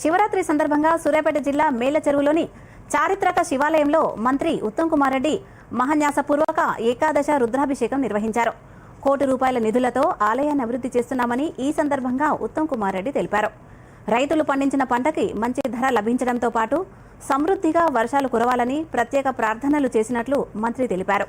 శివరాత్రి సందర్భంగా సూర్యాపేట జిల్లా మేళ్ళ చెరువులోని చారిత్రక శివాలయంలో మంత్రి ఉత్తమ్ కుమార్ రెడ్డి మహాన్యాసపూర్వక ఏకాదశ రుద్రాభిషేకం నిర్వహించారు. కోటి రూపాయల నిధులతో ఆలయాన్ని అభివృద్ధి చేస్తున్నామని ఈ సందర్భంగా ఉత్తమ్ కుమార్ రెడ్డి తెలిపారు. రైతులు పండించిన పంటకి మంచి ధర లభించడంతో పాటు సమృద్ధిగా వర్షాలు కురవాలని ప్రత్యేక ప్రార్థనలు చేసినట్లు మంత్రి తెలిపారు.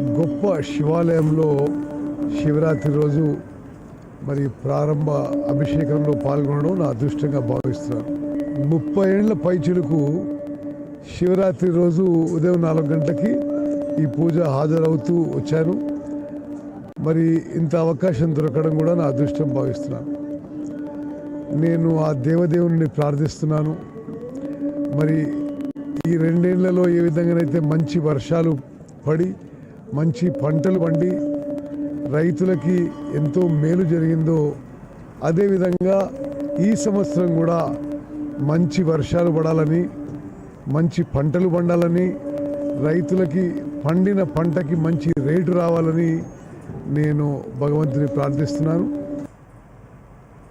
గొప్ప శివాలయంలో శివరాత్రి రోజు మరి ప్రారంభ అభిషేకంలో పాల్గొనడం నా అదృష్టంగా భావిస్తున్నాను. ముప్పై ఏళ్ళ పైచులకు శివరాత్రి రోజు ఉదయం నాలుగు గంటలకి ఈ పూజ హాజరవుతూ వచ్చాను. మరి ఇంత అవకాశం దొరకడం కూడా నా అదృష్టం భావిస్తున్నాను. నేను ఆ దేవదేవుని ప్రార్థిస్తున్నాను. మరి ఈ రెండేళ్ళలో ఏ విధంగానైతే మంచి వర్షాలు పడి మంచి పంటలు పండి రైతులకి ఎంతో మేలు జరిగిందో అదేవిధంగా ఈ సంవత్సరం కూడా మంచి వర్షాలు పడాలని మంచి పంటలు పండాలని రైతులకి పండిన పంటకి మంచి రేటు రావాలని నేను భగవంతుని ప్రార్థిస్తున్నాను.